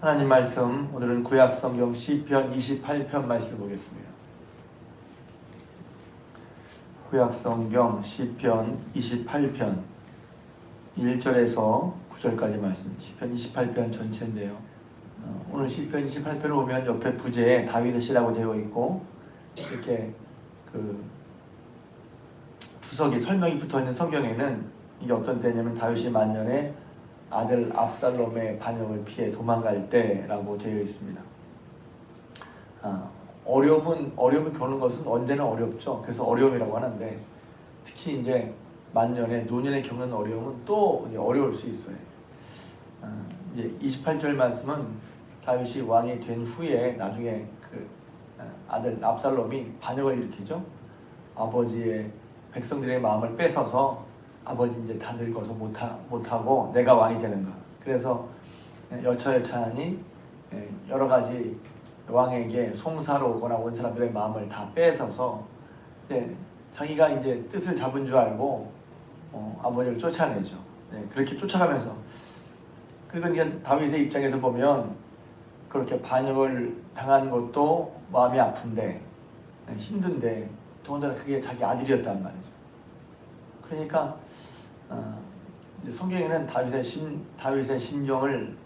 하나님 말씀 오늘은 구약 성경 시편 28편 말씀을 보겠습니다. 구약 성경 시편 28편 1절에서 9절까지 말씀. 시편 28편 전체인데요. 어, 오늘 시편 28편을 보면 옆에 부제에 다윗의 시라고 되어 있고 이렇게 그 주석이 설명이 붙어 있는 성경에는 이게 어떤 때냐면 다윗이 만년에 아들 압살롬의 반역을 피해 도망갈 때라고 되어 있습니다. 아, 어려움은 어려움을 겪는 것은 언제나 어렵죠. 그래서 어려움이라고 하는데 특히 이제 만년에 노년에 겪는 어려움은 또 어려울 수 있어요. 아, 이제 28절 말씀은 다윗이 왕이 된 후에 나중에 그 아, 아들 압살롬이 반역을 일으키죠. 아버지의 백성들의 마음을 뺏어서 아버지 이제 다 늙어서 못하, 못하고 내가 왕이 되는 거. 그래서 여차여차하니 예, 여러 가지 왕에게 송사로 오거나 온 사람들의 마음을 다 뺏어서 예, 자기가 이제 뜻을 잡은 줄 알고 어, 아버지를 쫓아내죠. 예, 그렇게 쫓아가면서 그리고 이제 다윗의 입장에서 보면 그렇게 반역을 당한 것도 마음이 아픈데 예, 힘든데 더군다나 그게 자기 아들이었단 말이죠. 그러니까 어, 성경에는 다윗의 심 다윗의 심정을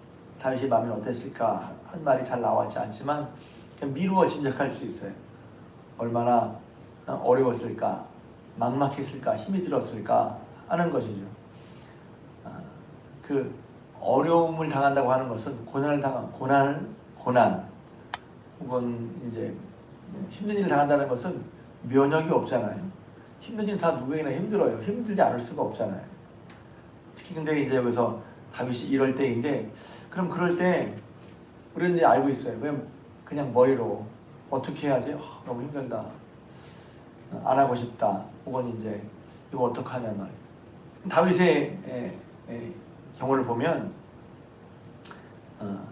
다윗의 마음이 어땠을까 한 말이 잘 나왔지 않지만 미루어 짐작할 수 있어요. 얼마나 어, 어려웠을까, 막막했을까, 힘이 들었을까 하는 것이죠. 어, 그 어려움을 당한다고 하는 것은 고난을 당한 고난 고난 혹은 이제 힘든 일을 당한다는 것은 면역이 없잖아요. 힘든 일다 누구에게나 힘들어요. 힘들지 않을 수가 없잖아요. 특히 근데 이제 여기서 다윗이 이럴 때인데 그럼 그럴 때 우리는 이제 알고 있어요. 그냥 그냥 머리로 어떻게 해야지? 어, 너무 힘들다. 안 하고 싶다. 혹은 이제 이거 어떡하냐 말이에요. 다윗의 에, 에, 경우를 보면 어,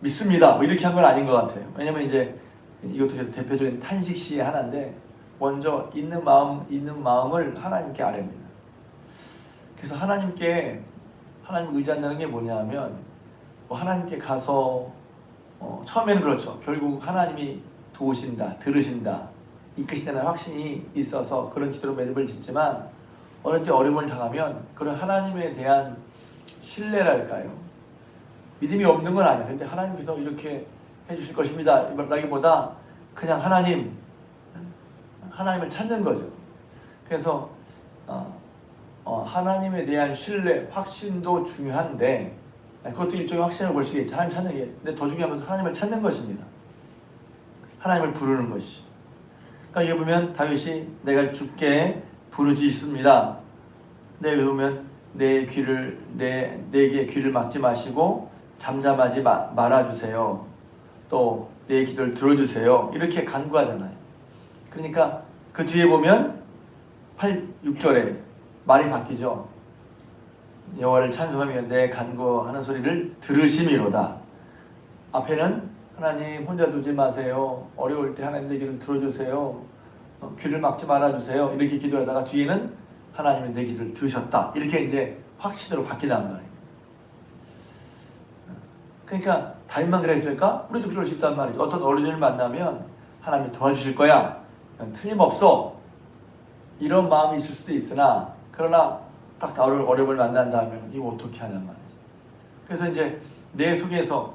믿습니다. 뭐 이렇게 한 건 아닌 것 같아요. 왜냐면 이제 이것도 계속 대표적인 탄식 시의 하나인데 먼저 있는 마음 있는 마음을 하나님께 아뢰입니다. 그래서 하나님께 하나님 의지한다는 게 뭐냐면 뭐 하나님께 가서 어, 처음에는 그렇죠. 결국 하나님이 도우신다, 들으신다, 이끄시다는 확신이 있어서 그런 기도로 매듭을 짓지만 어느 때 어려움을 당하면 그런 하나님에 대한 신뢰랄까요? 믿음이 없는 건 아니야. 근데 하나님께서 이렇게 해주실 것입니다. 라기보다 그냥 하나님 하나님을 찾는 거죠. 그래서 어, 어, 하나님에 대한 신뢰, 확신도 중요한데 그것도 일종의 확신을 볼 수 있겠죠. 하나님 찾는 게. 근데 더 중요한 것은 하나님을 찾는 것입니다. 하나님을 부르는 것이. 그러니까 여기 보면 다윗이 내가 주께 부르짖습니다. 네, 여기 보면 내 귀를 내 내게 귀를 막지 마시고 잠잠하지 마, 말아 주세요. 또 내 기도를 들어 주세요. 이렇게 간구하잖아요. 그러니까 그 뒤에 보면 8, 6절에 말이 바뀌죠. 여호와를 찬송하며 내 간구하는 소리를 들으심이로다. 앞에는 하나님 혼자 두지 마세요. 어려울 때 하나님 내 기도를 들어주세요. 어, 귀를 막지 말아주세요. 이렇게 기도하다가 뒤에는 하나님이 내 기도를 들으셨다. 이렇게 이제 확신으로 바뀌단 말이에요. 그러니까 다윗만 그랬을까? 우리도 그럴 수 있단 말이죠. 어떤 어린이를 만나면 하나님이 도와주실 거야. 틀림없어. 이런 마음이 있을 수도 있으나 그러나 딱 어려움을 만난 다음에 이거 어떻게 하냔 말이죠. 그래서 이제 내 속에서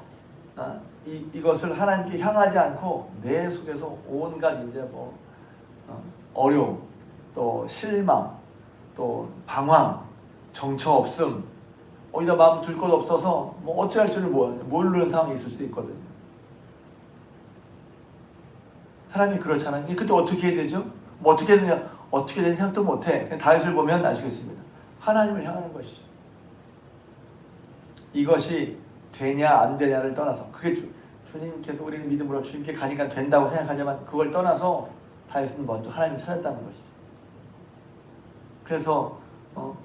아, 이, 이것을 하나님께 향하지 않고 내 속에서 온갖 이제 뭐 어, 어려움, 또 실망, 또 방황, 정처 없음, 어디다 마음 둘것 없어서 뭐 어찌할 줄을 모르는 상황이 있을 수 있거든요. 사람이 그렇잖아요. 그때 어떻게 해야 되죠? 뭐 어떻게 해야 되냐? 어떻게 되는 생각도 못해. 다윗을 보면 아시겠습니다. 하나님을 향하는 것이죠. 이것이 되냐 안 되냐를 떠나서 그게 주, 주님께서 우리는 믿음으로 주님께 가니까 된다고 생각하지만 그걸 떠나서 다윗은 먼저 하나님을 찾았다는 것이죠. 그래서 어,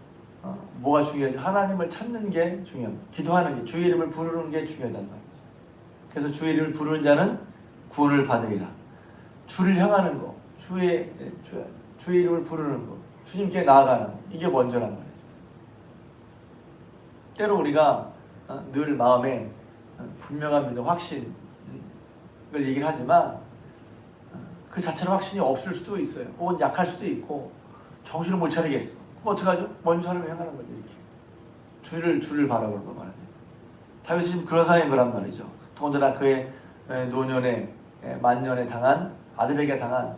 어, 뭐가 중요하지? 하나님을 찾는 게 중요합니다. 기도하는 게 주의 이름을 부르는 게 중요하다는 말이죠. 그래서 주의 이름을 부르는 자는 구원을 받으리라. 주를 향하는 거, 주의 주, 주의 이름을 부르는 거, 주님께 나아가는 거, 이게 먼저란 말이죠. 때로 우리가 어, 늘 마음에 어, 분명한 믿음, 확신을 얘기를 하지만 어, 그 자체는 확신이 없을 수도 있어요. 혹은 약할 수도 있고 정신을 못 차리겠어. 그럼 어떡하죠? 먼저 하나님 향하는 거죠 이렇게. 주를 주를 바라보는 거 말이에요. 다윗이 지금 그런 상황인 거란 말이죠. 더군다나 그의 에, 노년에 에, 만년에 당한 아들에게 당한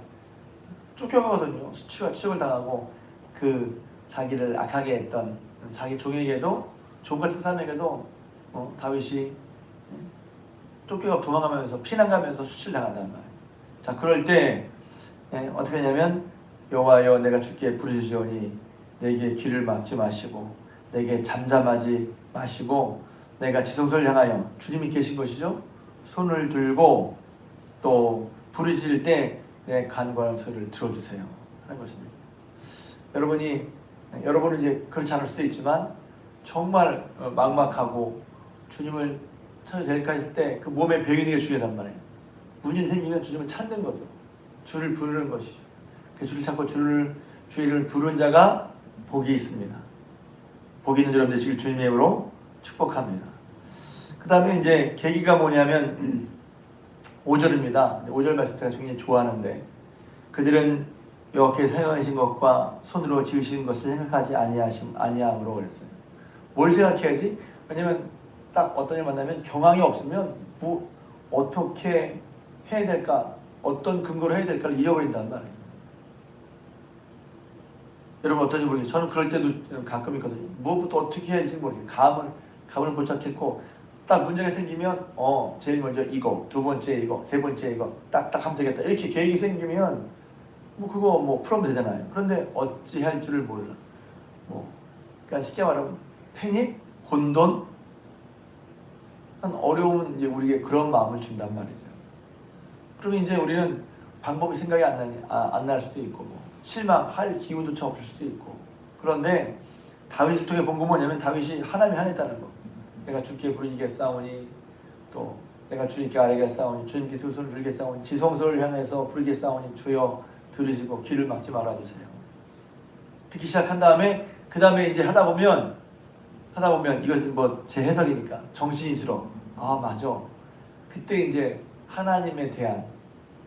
쫓겨가거든요. 수치와 치욕을 당하고 그 자기를 악하게 했던 자기 종에게도 종 같은 사람에게도 어, 다윗이 에, 쫓겨가 도망가면서 피난가면서 수치를 당한단 말이에요. 자 그럴 때 에, 어떻게 하냐면 여호와여 내가 주께 부르짖으니 내게 길을 막지 마시고 내게 잠잠하지 마시고 내가 지성소를 향하여 주님이 계신 것이죠. 손을 들고 또 부르짖을 때내 간과한 소리를 들어주세요 하는 것입니다. 여러분이 여러분은 이제 그렇지 않을 수도 있지만 정말 어, 막막하고 주님을 찾아 될까 했을 때 그 몸에 배이는 게 중요하단 말이에요. 문이 생기면 주님을 찾는 거죠. 주를 부르는 것이죠. 그 주를 찾고 주를 주의를 부른 자가 복이 있습니다. 복이 있는 여러분 되시길 주님의 이름으로 축복합니다. 그 다음에 이제 계기가 뭐냐면 5절입니다. 5절 말씀 제가 굉장히 좋아하는데 그들은 여호와께서 행하신 것과 손으로 지으신 것을 생각하지 아니하심 아니함으로 그랬어요. 뭘 생각해야지? 왜냐면 딱 어떤 일 만나면 경황이 없으면 뭐 어떻게 해야 될까? 어떤 근거로 해야 될까를 잃어버린단 말이에요. 여러분 어떤지 모르겠어요. 저는 그럴 때도 가끔 있거든요. 무엇부터 어떻게 해야 할지 모르겠어요. 감을 감을 못 잡겠고 딱 문제가 생기면 어 제일 먼저 이거 두 번째 이거 세 번째 이거 딱딱 하면 되겠다 이렇게 계획이 생기면 뭐 그거 뭐 풀면 되잖아요. 그런데 어찌 할 줄을 몰라. 뭐 그러니까 쉽게 말하면 패닉, 혼돈, 한 어려움은 이제 우리에게 그런 마음을 준단 말이죠. 그러면 이제 우리는 방법이 생각이 안 나니 아, 안날 수도 있고 뭐 실망할 기운조차 없을 수도 있고 그런데 다윗을 통해 본거 뭐냐면 다윗이 하나님이 하겠다는 거. 내가 주께 부르겠사오니 또 내가 주님께 아뢰겠사오니 주님께 두 손을 들겠사오니 지성소를 향해서 부르겠사오니 주여 들으시고 길을 막지 말아주세요. 그렇게 시작한 다음에 그 다음에 이제 하다 보면 하다 보면 이것은 뭐 제 해석이니까 정신이 들어. 아 맞아. 그때 이제 하나님에 대한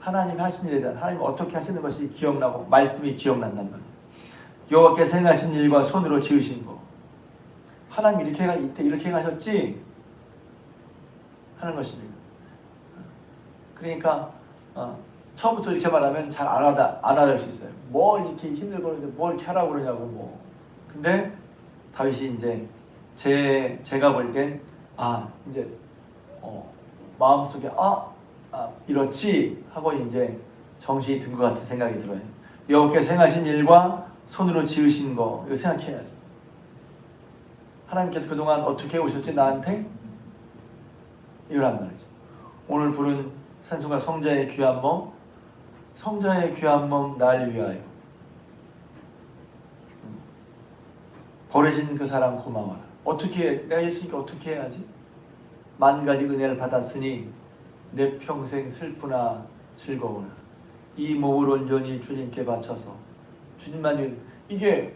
하나님 하신 일에 대한 하나님 어떻게 하시는 것이 기억나고 말씀이 기억난단 말이에요. 여호와께서 행하신 일과 손으로 지으신 거. 하나님 이렇게 해 이때 이렇게 행하셨지 하는 것입니다. 그러니까 어, 처음부터 이렇게 말하면 잘 안 하다 안 하다 수 있어요. 뭐 이렇게 힘들고 그러는데 뭘 이렇게 하라고 그러냐고 뭐. 근데 다윗이 이제 제 제가 볼 땐 아 이제 어, 마음속에 아, 아 이렇지 하고 이제 정신이 든 것 같은 생각이 들어요. 여호께서 행하신 일과 손으로 지으신 거 이거 생각해야죠. 하나님께서 그동안 어떻게 오셨지 나한테 이거란 말이죠. 오늘 부른 산수가 성자의 귀한 몸, 성자의 귀한 몸 날 위하여 버려진 그 사람 고마워라. 어떻게 해? 내가 예수니까 어떻게 해야지? 만 가지 은혜를 받았으니 내 평생 슬프나 즐거우나 이 몸을 온전히 주님께 바쳐서 주님만 일 이게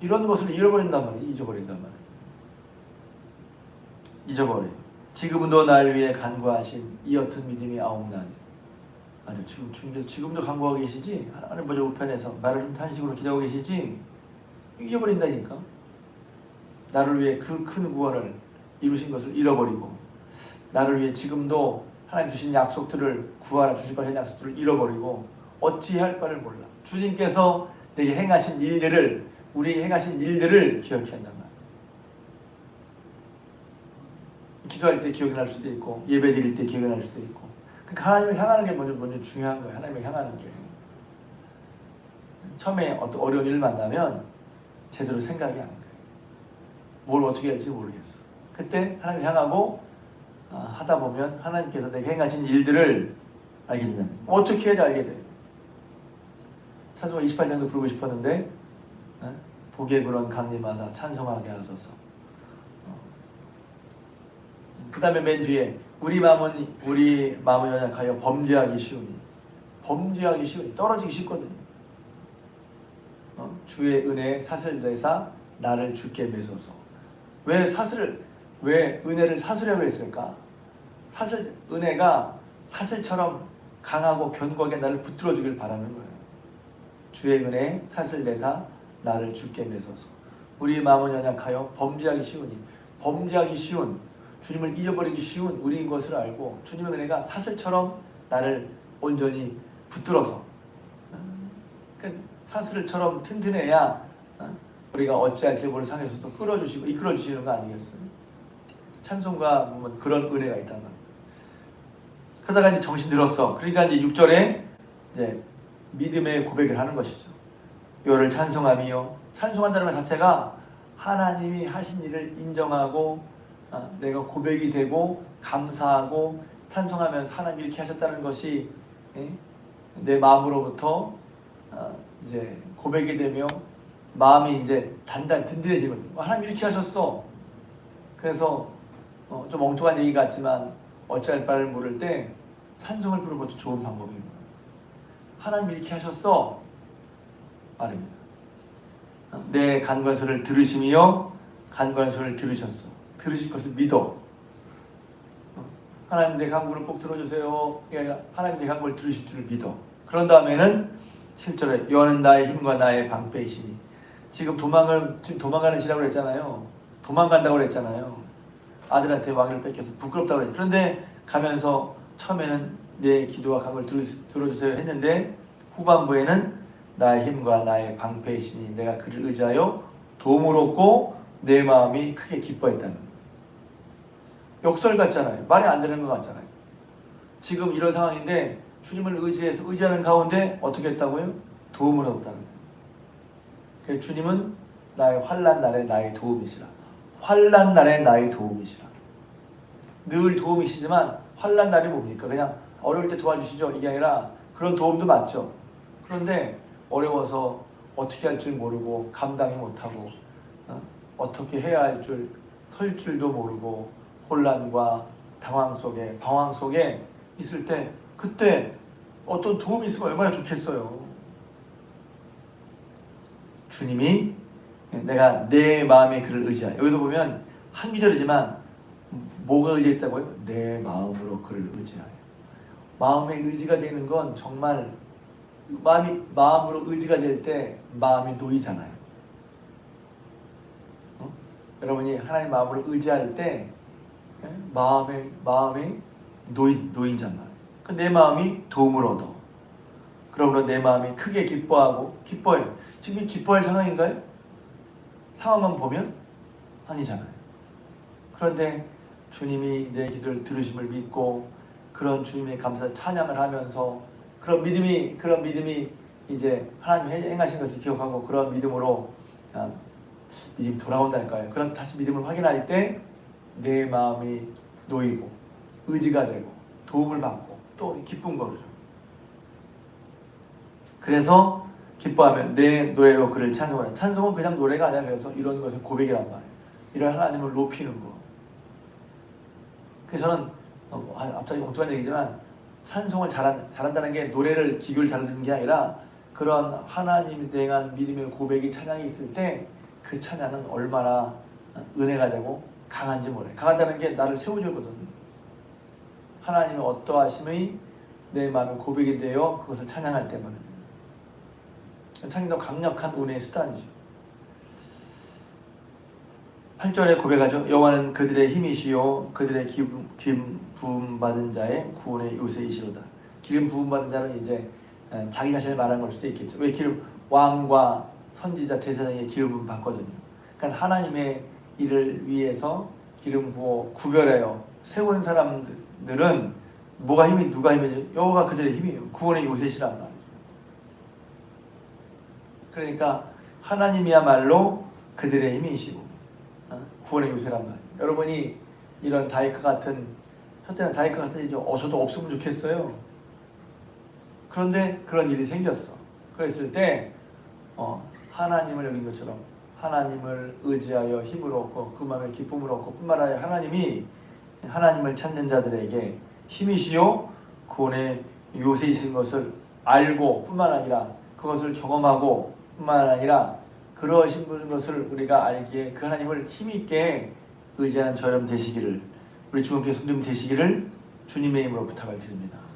이런 것을 잃어버린단 말이에요. 잊어버린단 말이에요. 잊어버려. 지금도 날 위해 간구하신 이 어떤 믿음이 아옵나니. 맞아. 지금 주님께서 지금도 간구하고 계시지. 하나님 보좌 우편에서 나를 좀 탄식으로 기도하고 계시지. 잊어버린다니까. 나를 위해 그 큰 구원을 이루신 것을 잃어버리고 나를 위해 지금도 하나님 주신 약속들을 구하라 주실 것의 약속들을 잃어버리고 어찌할 바를 몰라. 주님께서 내게 행하신 일들을 우리에게 행하신 일들을 기억해야 한단 말이야. 기도할 때 기억이 날 수도 있고 예배 드릴 때 기억이 날 수도 있고 그러니까 하나님을 향하는 게 먼저 먼저 중요한 거예요. 하나님을 향하는 게 처음에 어떤 어려운 일을 만나면 제대로 생각이 안 돼. 뭘 어떻게 할지 모르겠어. 그때 하나님 향하고 아, 하다 보면 하나님께서 내게 행하신 일들을 알게 된다. 어떻게 해야 알게 돼. 찬송가 28장도 부르고 싶었는데 어? 복의 근원 강림하사 찬송하게 하소서. 그 다음에 맨 뒤에 우리 마음은 우리 마음은 연약하여 범죄하기 쉬우니 범죄하기 쉬우니 떨어지기 쉽거든요. 어? 주의 은혜에 사슬되사 나를 주께 매소서. 왜 사슬을 왜 은혜를 사수려고 했을까? 사슬 은혜가 사슬처럼 강하고 견고하게 나를 붙들어 주길 바라는 거예요. 주의 은혜 사슬 내사 나를 주께 매소서. 우리 마음은 연약하여 범죄하기 쉬우니 범죄하기 쉬운 주님을 잊어버리기 쉬운 우리인 것을 알고 주님의 은혜가 사슬처럼 나를 온전히 붙들어서 어, 그 사슬처럼 튼튼해야 어, 우리가 어찌할지 모르는 상에서도 끌어주시고 이끌어 주시는 거 아니겠어요? 찬송가 보면 그런 은혜가 말이에요. 그러다가 이제 정신 들었어. 그러니까 이제 6절에 이제 믿음의 고백을 하는 것이죠. 요를 찬송하며 찬송한다는 것 자체가 하나님이 하신 일을 인정하고 아, 내가 고백이 되고 감사하고 찬송하면서 하나님 이렇게 하셨다는 것이 예? 내 마음으로부터 아, 이제 고백이 되며 마음이 이제 단단 든든해지는 거예요. 하나님 이렇게 하셨어. 그래서 어, 좀 엉뚱한 얘기 같지만 어찌할 바를 모를 때 찬송을 부르는 것도 좋은 방법입니다. 하나님 이렇게 하셨어 말입니다. 내 간관소를 들으시며 간관소를 들으셨어. 들으실 것을 믿어. 어, 하나님 내 간구를 꼭 들어주세요. 이게 아니라 하나님 내 간구를 들으실 줄 믿어. 그런 다음에는 7절에 여호와는 나의 힘과 나의 방패이시니 지금 도망을 지금 도망가는 시라고 그랬잖아요. 도망간다고 그랬잖아요. 아들한테 왕위를 뺏겨서 부끄럽다고 그랬 그런데 가면서 처음에는 내 기도와 들어, 들어주세요 했는데 후반부에는 나의 힘과 나의 방패이시니 내가 그를 의지하여 도움을 얻고 내 마음이 크게 기뻐했다는. 역설 같잖아요. 말이 안 되는 것 같잖아요. 지금 이런 상황인데 주님을 의지해서 의지하는 가운데 어떻게 했다고요? 도움을 얻었다는 거예요. 주님은 나의 환란 날에 나의 도움이시라. 환란 날에 나의 도움이시라. 늘 도움이시지만 환란 날이 뭡니까? 그냥 어려울 때 도와주시죠. 이게 아니라 그런 도움도 맞죠. 그런데 어려워서 어떻게 할 줄 모르고 감당이 못하고 어? 떻게 해야 할 줄 설 줄도 모르고 혼란과 당황 속에 방황 속에 있을 때 그때 어떤 도움이 있으면 얼마나 좋겠어요. 주님이 내가 내 마음의 그를 의지하여 여기서 보면 한 구절이지만 뭐가 의지했다고요? 내 마음으로 그를 의지하여 마음의 의지가 되는 건 정말 마음이 마음으로 의지가 될 때 마음이 놓이잖아요. 어? 여러분이 하나님 마음으로 의지할 때 예? 마음의 마음이 놓인 놓인단 말이에요. 그내 마음이 도움을 얻어. 그러므로 내 마음이 크게 기뻐하고 기뻐요. 지금 이 기뻐할 상황인가요? 상황만 보면 아니잖아요. 그런데 주님이 내 기도를 들으심을 믿고 그런 주님의 감사 찬양을 하면서 그런 믿음이 그런 믿음이 이제 하나님 행하신 것을 기억하고 그런 믿음으로 아, 믿음이 돌아온다니까요. 그런 다시 믿음을 확인할 때 내 마음이 놓이고 의지가 되고 도움을 받고 또 기쁜 거죠. 그래서 기뻐하면 내 노래로 그를 찬송하라. 찬송은 그냥 노래가 아니라 그래서 이런 것은 고백이란 말이에요. 이런 하나님을 높이는 거. 그래서 저는 어, 갑자기 엉뚱한 얘기지만 찬송을 잘한, 잘한다는 게 노래를 기교를 잘하는 게 아니라 그런 하나님에 대한 믿음의 고백이 찬양이 있을 때 그 찬양은 얼마나 은혜가 되고 강한지 모르요 강하다는 게 나를 세워주거든. 하나님의 어떠하심의 내 마음의 고백이 되어 그것을 찬양할 때만. 찬양도 강력한 은혜의 수단이죠. 8절에 고백하죠. 여호와는 그들의 힘이시요 그들의 기름, 기름 부음 받은 자의 구원의 요새이시로다. 기름 부음 받은 자는 이제 자기 자신을 말하는 걸 수도 있겠죠. 왜 기름 왕과 선지자 제사장의 기름은 받거든요. 그러니까 하나님의 일을 위해서 기름 부어 구별하여 세운 사람들은 뭐가 힘이 누가 힘이죠? 여호가 그들의 힘이에요. 구원의 요새시란 말이죠. 그러니까 하나님이야말로 그들의 힘이시고 어? 구원의 요새란 말이에요. 여러분이 이런 다이크 같은 첫째는 다이크 같은 일이 어 저도 없으면 좋겠어요. 그런데 그런 일이 생겼어. 그랬을 때 어, 하나님을 여긴 것처럼 하나님을 의지하여 힘을 얻고 그 마음에 기쁨을 얻고 뿐만 아니라 하나님이 하나님을 찾는 자들에게 힘이시요 구원의 요새이신 것을 알고 뿐만 아니라 그것을 경험하고 뿐만 아니라 그러신 것을 우리가 알기에 그 하나님을 힘있게 의지하는 저렴 되시기를 우리 주님께 손님 되시기를 주님의 힘으로 부탁을 드립니다.